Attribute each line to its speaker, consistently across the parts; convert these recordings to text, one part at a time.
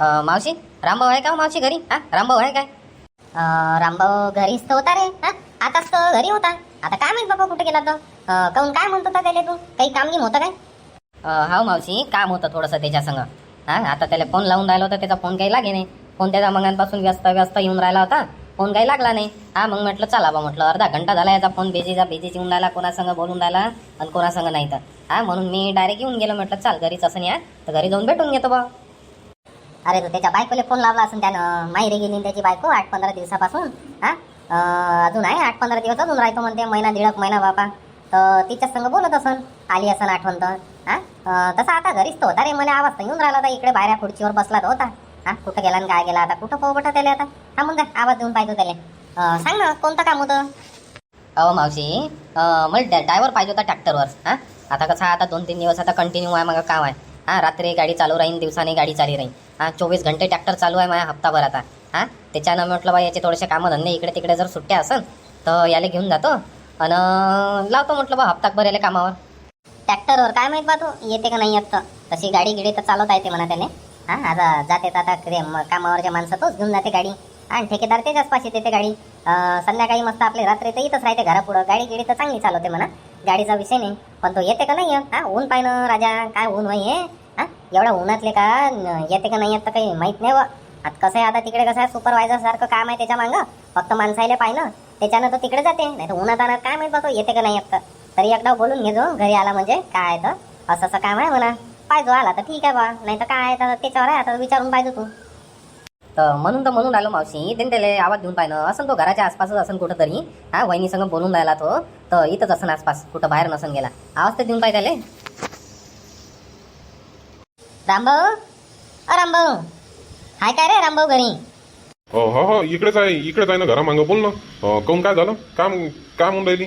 Speaker 1: मावशी रामभाऊ आहे का हो मावशी घरी? हा रामभाऊ आहे काय?
Speaker 2: रामभाऊ घरीच तर होता रे हा? आताच तर घरी होता. आता काय माहीत बाबा कुठे गेला तो? काऊन काहून काय म्हणत होता त्याला तू? काही काम गिम होतं काय?
Speaker 1: हा मावशी काम होतं थोडंसं त्याच्या संग. हा आता त्याला फोन लावून राहिला होता त्याचा फोन काही लागे नाही. फोन त्याचा मंगांपासून व्यस्त व्यस्त येऊन राहिला होता. फोन काही लागला नाही. हा मग म्हटलं चला बा म्हटलं अर्धा घंटा झाला याचा फोन बेजीचा बिझीच येऊन राहिला कोणासंग बोलून राहिला आणि कोणासंग नाही तर. हा म्हणून मी डायरेक्ट येऊन गेलो म्हटलं चाल घरीच असं नाही तर घरी जाऊन भेटून घेतो बा.
Speaker 2: अरे तो त्याच्या बायकोला फोन लावला असून त्यानं? माहेरी गेली त्याची बायको आठ पंधरा दिवसापासून. हा? अजून आहे आठ पंधरा दिवस अजून राहतो म्हणते महिना दीड महिना बापा. तर तिच्या संग बोलत असन आली असन आठवण तर. हा? तसा आता घरीच तो होता रे मला आवाज तर येऊन राहिला होता इकडे बाहेर खुर्चीवर बसला तो होता. हा? कुठं गेला आणि काय गेला आता कुठं पाहू त्याला आता? हा मग आवाज देऊन पाहिजे त्याला. सांग ना कोणतं काम होतं?
Speaker 1: अहो मावशी मला ड्रायव्हर पाहिजे होता ट्रॅक्टरवर. हा? आता कसं आता दोन तीन दिवस आता कंटिन्यू आहे मग काम आहे हा रात्री गाडी चालू राहीन दिवसाने गाडी चालू राहीन. हां चोवीस घंटे ट्रॅक्टर चालू आहे माझ्या हप्ताभर आता. हा त्याच्यानं म्हटलं बा याचे थोडेसे कामं धंदे इकडे तिकडे जर सुट्ट्या असेल तर याला घेऊन जातो. आणि लावतो म्हटलं बा हप्ताभर याला कामावर.
Speaker 2: ट्रॅक्टरवर काय माहीत बा तू येते का नाही येत तशी गाडी गिडी तर चालवता येते म्हणा त्याने हा आता जाते आता ते कामावरच्या माणसं तोच घेऊन जाते गाडी. आणि ठेकेदार त्याच्याच पाशी देते गाडी. संध्याकाळी मस्त आपले रात्री तर इथंच राहते घरापुढं. गाडी गिडी तर चांगली चालवते म्हणा. गाडीचा विषय नाही. पण तो येते का नाही येत? हा ऊन पाहिनं राजा. काय ऊन होई हे हा एवढ्या उन्हातले का? येते का नाही येत तर काही माहीत नाही व. आता कसं आहे आता तिकडे कसं आहे सुपरवायझर सारखं काम आहे त्याच्या मागं. फक्त माणसायला पाहिलं. त्याच्यानं तो तिकडे जाते. नाही तर उन्हात आणत काय माहीत बा तो येते का नाही येत तरी. एकदा बोलून घेजो घरी आला म्हणजे. काय आहे तर? असं असं काम आहे म्हणा. पाहिजो आला तर ठीक आहे बा. नाही तर काय आहे तर त्याच्यावर आहे आता विचारून पाहिजे तू.
Speaker 1: तर म्हणून तर म्हणून राहिलो मावशी. त्यांनी त्याला आवाज देऊन पाहिलं असं तो घराच्या आसपासच असेल कुठं तरी हा वहिनी संग बोलून राहिला तो. तर इथंच असन आसपास कुठं बाहेर नसन गेला. आवाज तर देऊन पाहिजे त्याले.
Speaker 2: रामभाऊ? अ रामभाऊ. हाय काय रे रामभाऊ घरी?
Speaker 3: हो हो हो इकडेच आहे इकडेच आहे ना घरा मागं बोल ना. अं, काहून काय झालं? काम काय म्हणून राहिली.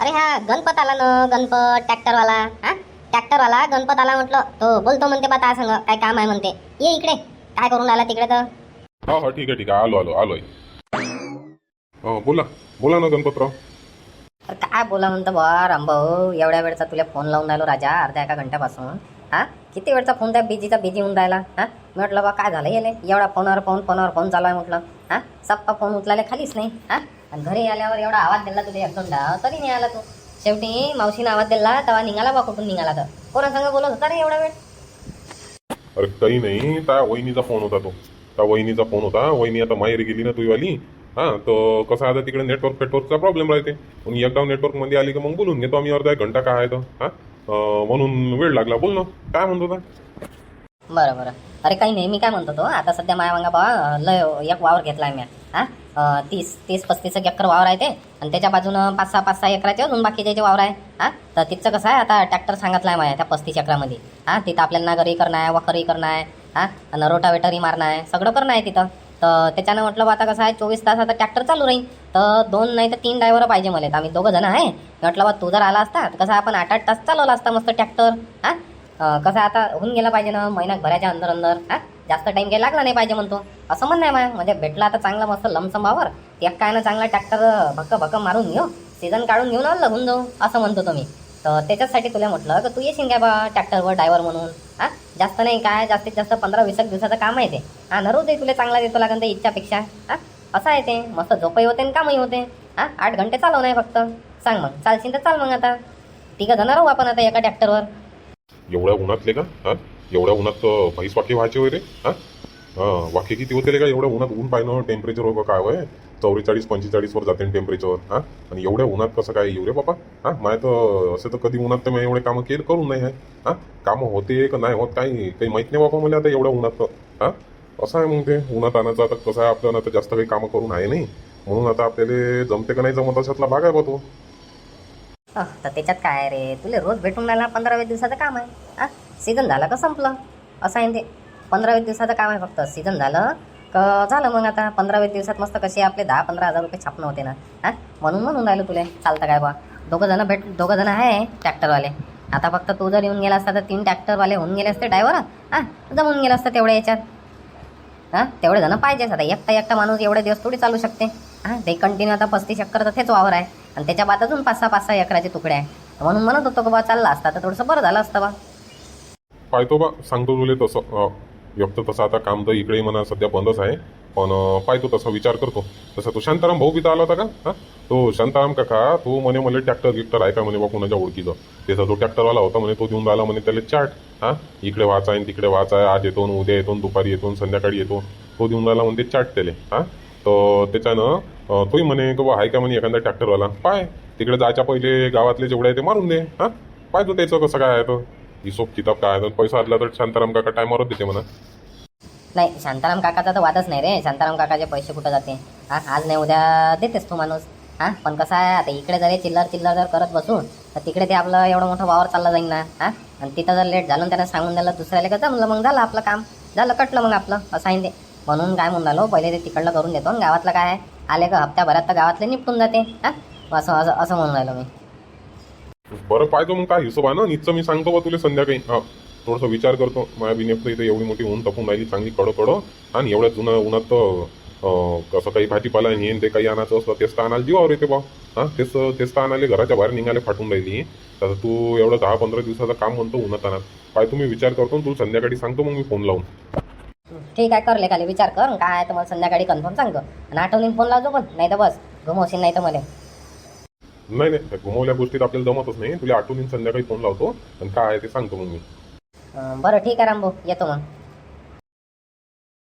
Speaker 2: अरे हा गणपत आला ना गणपत ट्रॅक्टरवाला हा? ट्रॅक्टरवाला गणपत आला म्हटलं. तो बोलतो म्हणते बा संग काय काम आहे म्हणते. ये इकडे. काय करून आला तिकडे तर?
Speaker 3: हो हो ठीक आहे ठीक आहे. आलो आलो आलोय. हो बोला. बोला ना गणपतराव.
Speaker 1: अरे काय बोला म्हणतो बा रामभाऊ. एवढ्या वेळचा तुला फोन लावून राहिलो राजा अर्ध्या एका घंट्यापासून. हा? किती वेळचा फोन त्या बिजीचा बिजी होऊन राहिला? हा? मी म्हटलं बा काय झालं येले? एवढा फोनवर फोन फोनवर फोन चालू आहे म्हटलं. हा? सप्पा फोन उचलायला खालीच नाही. हा? आणि घरी आल्यावर एवढा आवाज दिला तुला एक दोनदा तरी नाही आला तू. शेवटी मावशीने आवाज दिला तेव्हा निघाला बा कुठून निघाला तर. कोणासंग बोलत होता रे एवढा वेळ.
Speaker 3: अरे काही नाही त्या वहिनीचा फोन होता तो. त्या वहिनीचा फोन होता? वहिनी आता माहेरी गेली ना तुईवाली हा तर कसं आता तिकडे नेटवर्क फेटवर्कचा प्रॉब्लेम राहते. मग एकदा नेटवर्कमध्ये आली की मग बोलून घेतो आम्ही अर्धा एक घंटा काय आहे तर म्हणून वेळ लागला. बोल ना. काय म्हणतो होता
Speaker 1: बरं बरं. अरे काही नाही मी काय म्हणतो तो? आता सध्या माया मागा बा लय एक वावर घेतलाय मी हा? तीस तीस पस्तीस एक एकर वावर आहे ते. आणि त्याच्या बाजूनं पाच सहा पाच सहा एकराचे अजून बाकीचे जे वावर आहे. हा? तर तिथचं कसं आहे आता ट्रॅक्टर सांगितलं आहे माझ्या त्या पस्तीस एकरामध्ये. हा? तिथं आपल्याला नागरी करणं आहे वखरी करणं आहे. हा? आणि रोटावेटरही मारणं आहे. सगळं करणं आहे तिथं. तर त्याच्यानं म्हटलं बा आता कसं आहे चोवीस तास आता ट्रॅक्टर चालू राहील. तर दोन नाही तर तीन ड्रायव्हर पाहिजे मला तर आम्ही दोघं जण आहे. म्हटलं बा तू जर आला असता तर कसं आपण आठ आठ तास चालवला असता मस्त ट्रॅक्टर. हा? कसं आता होऊन गेला पाहिजे ना महिना भराच्या अंदर अंदर. हा? जास्त टाइम काही लागला नाही पाहिजे म्हणतो. असं म्हणणं आहे माझ्या म्हणजे भेटला आता चांगला मस्त लमसमावर. एक काय ना चांगला ट्रॅक्टर भक्क भक्क मारून घेऊ. सीझन काढून घेऊन आलं लगून जाऊ असं म्हणतो तुम्ही. तर त्याच्यासाठी तुला म्हटलं की तू येशील काय बा ट्रॅक्टरवर ड्रायव्हर म्हणून? हा? जास्त नाही काय जास्तीत जास्त पंधरा वीस एक दिवसाचं काम आहे ते. हा नरू दे तुला चांगला देतो लागन ते इच्छापेक्षा. हा? असं आहे ते. मस्त झोपही होते आणि कामही होते. हा? आठ घंटे चालव नाही फक्त. सांग मग. चालशील तर चाल मग आता. तिघं जाणार आहोत आपण आता एका ट्रॅक्टरवर.
Speaker 3: एवढ्या उन्हातले का? हा? एवढ्या उन्हात अं, म्हैस व्हायचे होय रे. हा? वाके किती होते रे का? एवढ्या उन्हात ऊन पाहिलं टेम्परेचर वगैरे काय होय? चौवेचाळीस पंचेचाळीसवर जाते टेम्परेचर हां? आणि एवढ्या उन्हात कसं काय येऊ रे बाबा हां? माय तर असं तर कधी उन्हात तर मी एवढे कामं केलं करून नाही आहे. हां? कामं होते का नाही होत काही काही माहीत नाही बाबा मला आता एवढ्या उन्हात तर. हां? असं आहे मग ते. उन्हात आणायचं आता कसं आहे आपल्याला आता जास्त काही कामं करून आहे नाही. म्हणून आता आपल्याला जमते का नाही जमत अशातला भाग आहे बा तो.
Speaker 1: तर त्याच्यात काय रे? तुला रोज भेटून राहिला पंधरा दिवसाचं काम आहे. हा सीझन झालं का संपलं? असं आहे ते. पंधरा दिवसाचं काम आहे फक्त. सीझन झालं झालं मग आता पंधरा वीस दिवसात मस्त कसे आपले दहा पंधरा हजार रुपये छापणं होते ना. हा? म्हणून म्हणून राहिलो तुला. चालतं काय बा दोघं जण भेट दोघं जण आहे ट्रॅक्टरवाले. आता फक्त तू जर येऊन गेला असता तर तीन ट्रॅक्टरवाले होऊन गेले असते ड्रायव्हर हा? जमून गेलं असतं तेवढ्या याच्यात. हा? तेवढे जण पाहिजेच. आता एकटा एकटा माणूस एवढे दिवस थोडी चालू शकते. हा? ते कंटिन्यू आता पस्तीस एकर तर तेच वावर आहे. आणि त्याच्या बाद अजून पाच सहा पाच सहा एकराचे तुकडे आहे. म्हणून म्हणत होतो का बा चालला असता तर थोडंसं बरं झालं असतं बा
Speaker 3: पाहतो बा. सांगतो तुले तसं. हो. व्यक्त एक तर तसं आता काम तर इकडे म्हणा सध्या बंदच आहे. पण अं, पाहतो तसा विचार करतो. तसा तो शांताराम भाऊ बी आला होता का? हा? तो शांताराम काका तो म्हणे मला ट्रॅक्टर गिक्टर आहे का? म्हणे बा कुणाच्या ओळखीचं? त्याचा जो ट्रॅक्टरवाला होता म्हणे तो देऊन राहिला म्हणे त्याला चाट. हा? इकडे वाच आहे तिकडे वाच आहे आज येतो उद्या येतो दुपारी येतो संध्याकाळी येतो. तो देऊन राहिला म्हणते चाट त्याले. हा? तर त्याच्यानं तोही म्हणे की बा आहे का? म्हणे एखादा ट्रॅक्टरवाला पाय तिकडे जायच्या पहिले गावातले जेवढे आहे ते मारून दे. हा? पाहिजे त्याचं कसं काय आहे तो? हिशोब किताब काय आहे पैसा आदला तर शांताराम काका टायमावरच देते म्हणा.
Speaker 1: नाही शांताराम काकाचा तर वादच नाही रे. शांताराम काकाचे पैसे कुठं जाते? हा आज नाही उद्या देतेस तू माणूस. हा पण कसं आहे आता इकडे जर चिल्लर चिल्लर जर करत बसू तर तिकडे ते आपलं एवढं मोठं वावर चाललं जाईल ना हा? आणि तिथं जर लेट झालं त्यांना सांगून दिलं दुसऱ्याला का जमलं मग झालं आपलं काम. झालं कटलं मग आपलं असं आहे ते. म्हणून काय म्हणून राहिलो पहिले ते तिकडलं करून देतो. आणि गावातलं काय आले का हप्त्याभरात तर गावातले निपटून जाते हा? असं असं असं म्हणून राहिलो मी.
Speaker 3: बरं पाहिजे मग काय हिशोबानं निचं मी सांगतो बा तुला संध्याकाळी. हा. थोडंसं विचार करतो. माझ्या बिनेप इथे एवढी मोठी ऊन तपून राहिली चांगली कडो कडो आणि एवढ्या जुनं उन्हात तर कसं काही भाजीपाला हे ते काही आणायचं असलं तेच तर आणायला जीवावर येते बा. हा तेच तेच तर आणाले घराच्या बाहेर निघाले फाटून राहिली. तर तू एवढं दहा पंधरा दिवसाचं काम म्हणतो उन्हात आणत. पाय तुम्ही विचार करतो आणि तुला संध्याकाळी सांगतो मग मी फोन लावून.
Speaker 1: ठीक आहे करले लेखाले विचार कर. काय तर मला संध्याकाळी कन्फर्म सांगतो आणि आठवणी फोन लावतो पण नाही तर बस घुमवशील नाही तर मला.
Speaker 3: नाही नाही घुमवल्या गोष्टीत आपल्याला जमतच नाही तुला आठवून संध्याकाळी फोन लावतो आणि काय आहे ते सांगतो मग मी
Speaker 1: बरं ठीक आहे रामभाऊ येतो मग